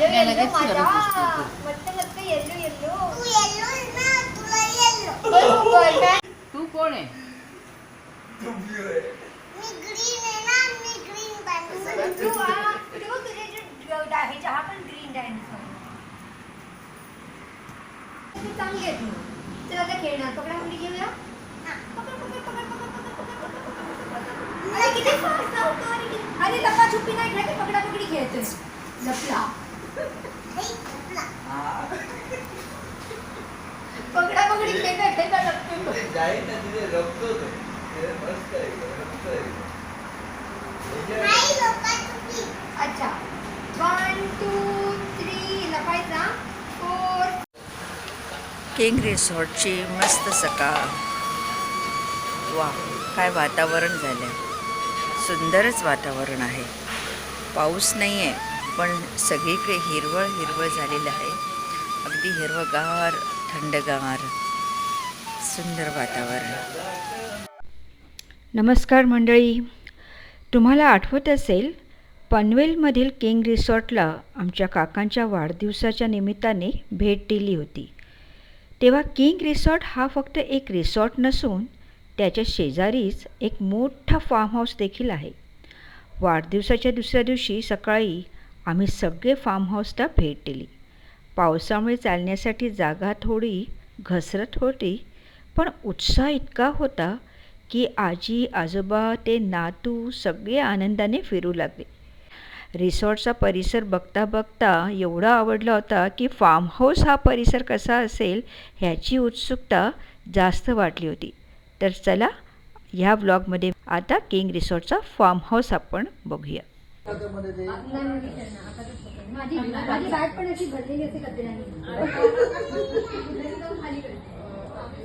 वाटणे लगेच फिरत असते तू कोण आहे चांगली आहे तू चला आता खेळणार पकडा मुली घेऊया पकड पकड पकड पकड पकड पकड पकड किती फास्ट धावतो अरे लपा छुपी नाही खेळते पकडा पकडी खेळतेस लपला पकडा पकडी खेळता खेळता लपतोय जाईल ना तिथे रक्त होतं. ते मस्त आहे, रक्त आहे. नाही लोकांची अच्छा. वन टू थ्री लपायचा. फोर किंग रिसॉर्टची मस्त सकाळ. वा काय वातावरण झालं सुंदरच वातावरण आहे. पाऊस नाही आहे पण सगळीकडे हिरवळ हिरवळ झालेलं आहे. अगदी हिरवगार थंडगार सुंदर वातावरण. नमस्कार मंडळी. तुम्हाला आठवत असेल पनवेलमधील किंग रिसॉर्टला आमच्या काकांच्या वाढदिवसाच्या निमित्ताने भेट दिली होती. तेव्हा किंग रिसॉर्ट हा फक्त एक रिसॉर्ट नसून त्याच्या शेजारीच एक मोठा फार्म हाऊस देखील आहे. वाढदिवसाच्या दुसऱ्या दिवशी सकाळी आम्ही सगळे फार्म हाऊसला भेट दिली. पावसामुळे चालण्यासाठी जागा थोडी घसरत होती पण उत्साह इतका होता की आजी आजोबा ते नातू सगळे आनंदाने फिरू लागले. रिसॉर्टचा परिसर बघता बघता एवढा आवडला होता की फार्म हाऊस हा परिसर कसा असेल ह्याची उत्सुकता जास्त वाटली होती. तर चला ह्या ब्लॉगमध्ये आता किंग रिसॉर्टचा फार्म हाऊस आपण बघूया. माझी माझी बॅग पण अशी भरलेली असते कचऱ्याने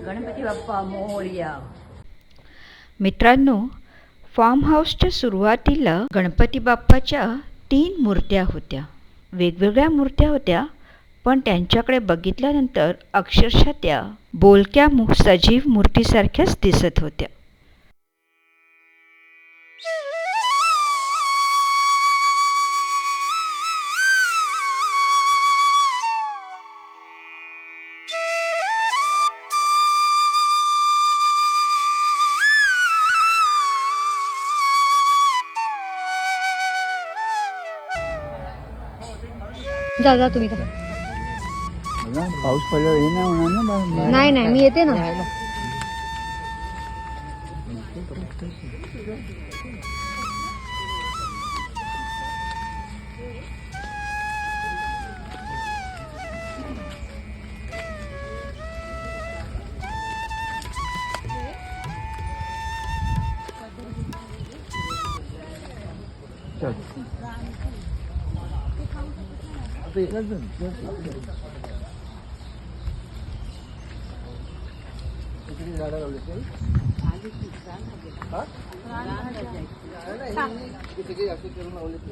गणपती बाप्पा मोर्या. मित्रांनो फार्म हाऊसच्या सुरुवातीला गणपती बाप्पाच्या तीन मूर्त्या होत्या. वेगवेगळ्या मूर्त्या होत्या पण त्यांच्याकडे बघितल्यानंतर अक्षरशः त्या बोलक्या मु सजीव मूर्तीसारख्याच दिसत होत्या. जा जा तुम्ही पाऊस पडल्यावर हे नाही होणार ना बा- नाही नाही मी येते ना. चल. इकडे झाडं लावले ते तिकडे जास्त करून लावले ते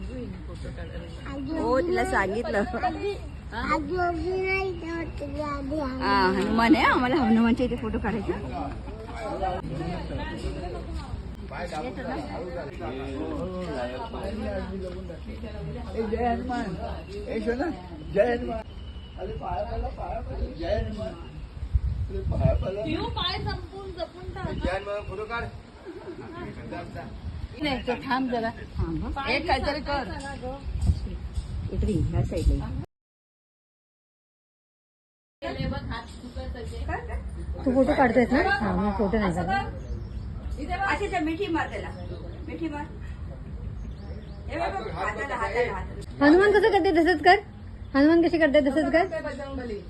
हो तिला सांगितलं. हनुमान आहे आम्हाला हनुमानच्या इथे फोटो काढायचा. जय हनुमान जय हनुमान अरे जय हनुमान पाय संपून जपून फोटो काढ. नाही तो थांब जरा. थांब हं. एक काहीतरी कर. इकडे ह्या साईडला तू फोटो काढतोयस ना? हा मी फोटो नाही अच्छा अच्छा मिठी मार त्याला. मिठी मार. हे बघ, बघ, हाताला हाताला हाताला. हनुमान कसं करते? तसंच कर. हनुमान कशी करते? तसंच कर.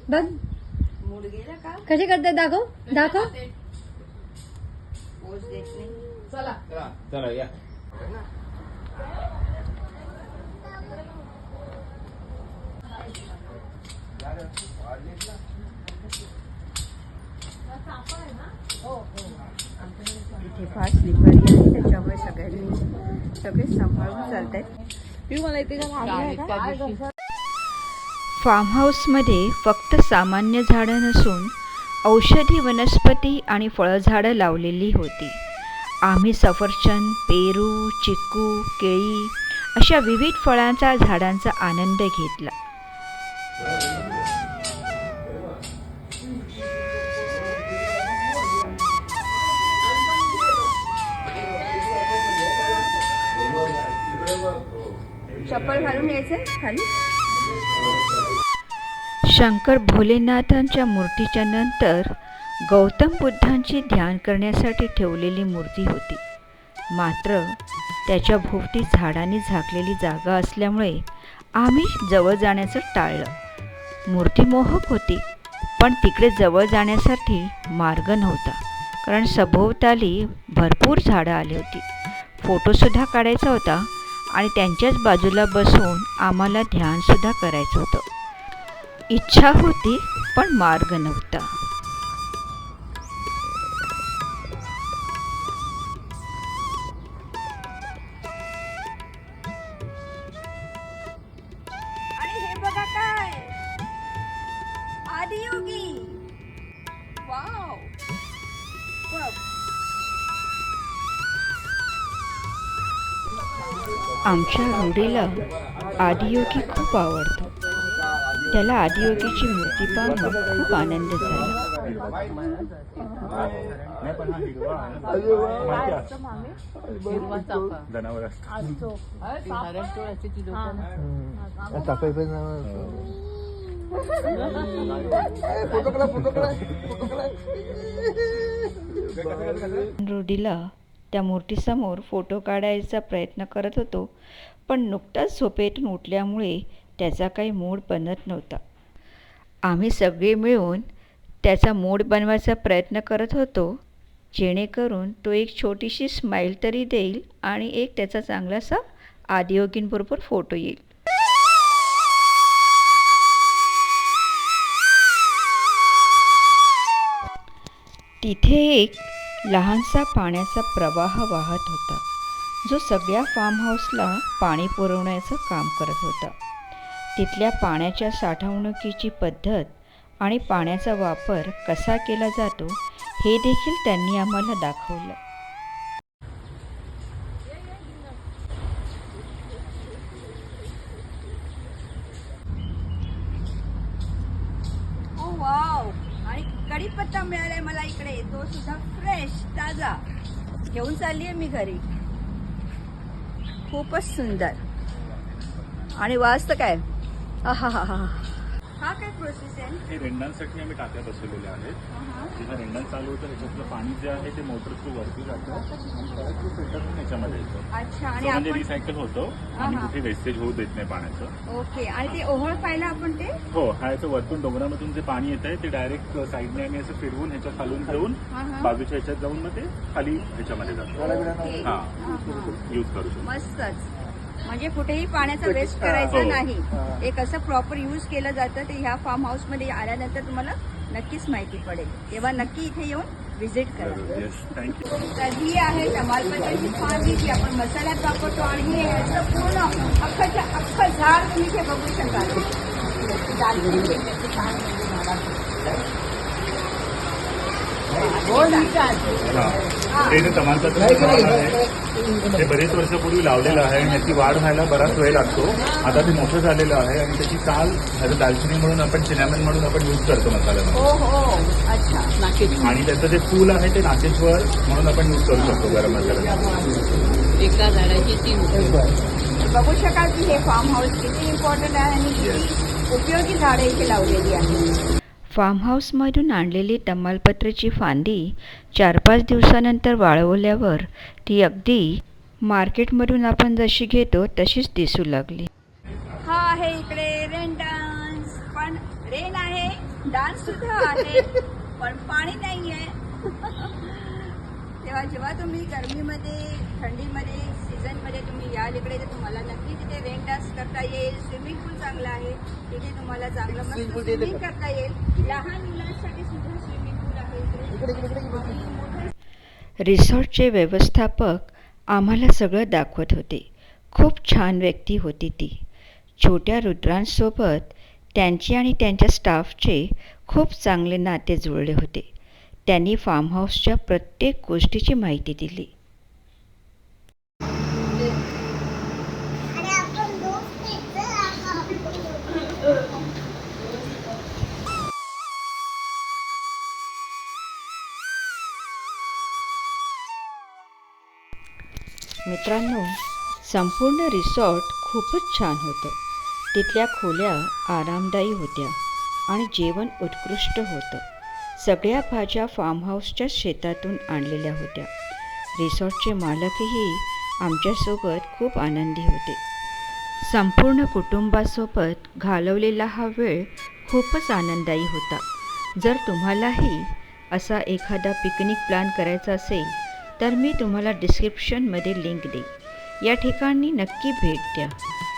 बघ मूड गेला का? कसे करतात दाखव. दाखव. पोच देत नाही. चला. या. इथे फार स्लिपरी आहे त्याच्यामुळे सगळ्यांनी सगळे सांभाळून चालत आहेत फार्म हाऊसमध्ये फक्त सामान्य झाडं नसून औषधी वनस्पती आणि फळझाडं लावलेली होती. आम्ही सफरचंद पेरू चिकू केळी अशा विविध फळांचा झाडांचा आनंद घेतला. चप्पल घालून यायचे खाली. शंकर भोलेनाथांच्या मूर्तीच्या नंतर गौतम बुद्धांची ध्यान करण्यासाठी ठेवलेली मूर्ती होती. मात्र त्याच्या भोवती झाडांनी झाकलेली जागा असल्यामुळे आम्ही जवळ जाण्याचं टाळलं. मूर्ती मोहक होती पण तिकडे जवळ जाण्यासाठी मार्ग नव्हता कारण सभोवताली भरपूर झाडं आली होती. फोटोसुद्धा काढायचा होता आणि त्यांच्याच बाजूला बसून आम्हाला ध्यानसुद्धा करायचं होतं. इच्छा होती पण मार्ग नव्हता. आमच्या रूढीला आदियोगी खूप आवडतो. त्याला आदियोगीची मूर्ती पाहून खूप आनंद झाला. रूढीला त्या मूर्तीसमोर फोटो काढायचा प्रयत्न करत होतो पण नुकताच झोपेतून उठल्यामुळे त्याचा काही मूड बनत नव्हता. आम्ही सगळे मिळून त्याचा मूड बनवायचा प्रयत्न करत होतो जेणेकरून तो एक छोटीशी स्माईल तरी देईल आणि एक त्याचा चांगलासा आदियोगींबरोबर फोटो येईल. तिथे एक लहानसा पाण्याचा प्रवाह वाहत होता. जो सगळ्या फार्म हाऊसला पाणी पुरवण्याचं काम करत होता. तिथल्या पाण्याच्या साठवणुकीची पद्धत आणि पाण्याचा वापर कसा केला जातो हे देखील त्यांनी आम्हाला दाखवलं. Oh, wow. कढीपत्ता मिळालाय मला इकडे. तो सुद्धा फ्रेश ताजा. घेऊन चालली आहे मी घरी. खूपच सुंदर. आणि वाजतं काय? आहा हा हा हा काय प्रोसेस आहे? हे रेंडांसाठी आम्ही टाक्या बसवलेल्या आहेत. जेव्हा रेंडण चालू होतं त्याच्यातलं पाणी जे आहे ते मोटर थ्रू वरती जातं. आणि परत ते फिल्टर होऊन याच्यामध्ये येतं. अच्छा आणि म्हणजे आपण रिसायकल होतं आणि कुठे वेस्टेज होऊ देत नाही पाण्याचं. ओके आणि ते ओहळ पाहिलं आपण ते? हो हा याचं वरतून डोंगरामधून जे पाणी येत आहे ते डायरेक्ट साईडने आम्ही असं फिरवून ह्याच्या खालून घेऊन हा, हा. बाजूच्या ह्याच्यात जाऊन मग ते खाली ह्याच्यामध्ये जातं. ओके. हा. हा, हा. यूज करू शकतो. मस्तच. म्हणजे कुठेही पाण्याचा वेस्ट करायचा हो. नाही. एक असं प्रॉपर यूज केलं जातं ते ह्या फार्म हाऊसमध्ये आल्यानंतर तुम्हाला नक्कीच माहिती पडेल. तेव्हा नक्की इथे येऊन व्हिजिट करा. येस थँक्यू तर ही आहे तमालपत्र्याची फांदी जी आपण मसाल्यात वापरतो आणि हे याचं पूर्ण अख्खच्या अख्खं झाड तुम्ही इथे बघू शकाल. हा. तमालपत्र ते बरेच वर्षापूर्वी लावलेलं आहे आणि याची वाढ व्हायला बराच वेळ लागतो. आता ते मोठं झालेलं आहे आणि त्याची साल ॲज दालचिनी म्हणून आपण सिनेमन म्हणून आपण यूज करतो मसाल्यामध्ये. हो हो. अच्छा. आणि त्याचं जे फूल आहे ते नागेश्वर म्हणून आपण यूज करू शकतो गरम मसाल्यामध्ये. बघू शकाल की हे फार्म हाऊस किती इम्पॉर्टंट आहे आणि किती उपयोगी झाडं इथे लावलेली आहेत. फार्म हाऊसमधून आणलेली तमालपत्राची फांदी चार पाच दिवसानंतर वाळवल्यावर ती अगदी मार्केटमधून आपण जशी घेतो तशीच दिसू लागली. हा आहे इकडे रेन डान्स पण रेन आहे डान्स सुद्धा आहे पण पाणी नाही आहे तेव्हा जेव्हा तुम्ही गरमीमध्ये थंडीमध्ये इकडे तर तुम्हाला नक्की तिथे रेन डान्स करता येईल स्विमिंग पूल चांगला आहे. तिथे तुम्हाला चांगलं मस्त स्विमिंग करता येईल. लहान मुलांसाठी सुद्धा स्विमिंग पूल आहे रिसॉर्टचे व्यवस्थापक आम्हाला सगळं दाखवत होते. खूप छान व्यक्ती होती ती. छोट्या रुद्रांसोबत त्यांची आणि त्यांच्या स्टाफचे खूप चांगले नाते जुळले होते. त्यांनी फार्म हाऊसच्या प्रत्येक गोष्टीची माहिती दिली. मित्रांनो संपूर्ण रिसॉर्ट खूपच छान होतं. तिथल्या खोल्या आरामदायी होत्या आणि जेवण उत्कृष्ट होतं. सगळ्या भाज्या फार्म हाऊसच्या शेतातून आणलेल्या होत्या. रिसॉर्टचे मालकही आमच्यासोबत खूप आनंदी होते. संपूर्ण कुटुंबासोबत घालवलेला हा वेळ खूपच आनंददायी होता. जर तुम्हालाही असा एखादा पिकनिक प्लॅन करायचा असेल तर मी तुम्हाला डिस्क्रिप्शनमध्ये लिंक देईन. या ठिकाणी नक्की भेट द्या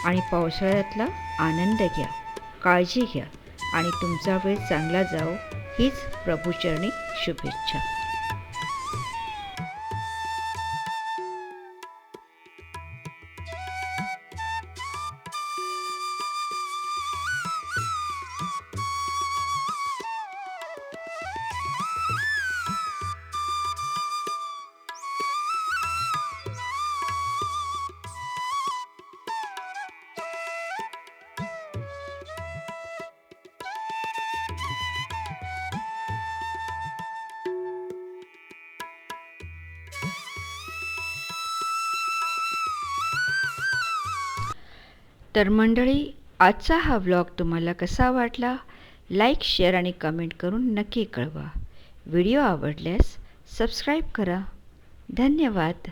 आणि पावसाळ्यातला आनंद घ्या काळजी घ्या आणि तुमचा वेळ चांगला जाओ हीच प्रभूचरणी शुभेच्छा. तर मंडळी आजचा हा व्लॉग तुम्हाला कसा वाटला? लाईक शेअर आणि कमेंट करून नक्की कळवा. व्हिडिओ आवडल्यास सबस्क्राईब करा. धन्यवाद.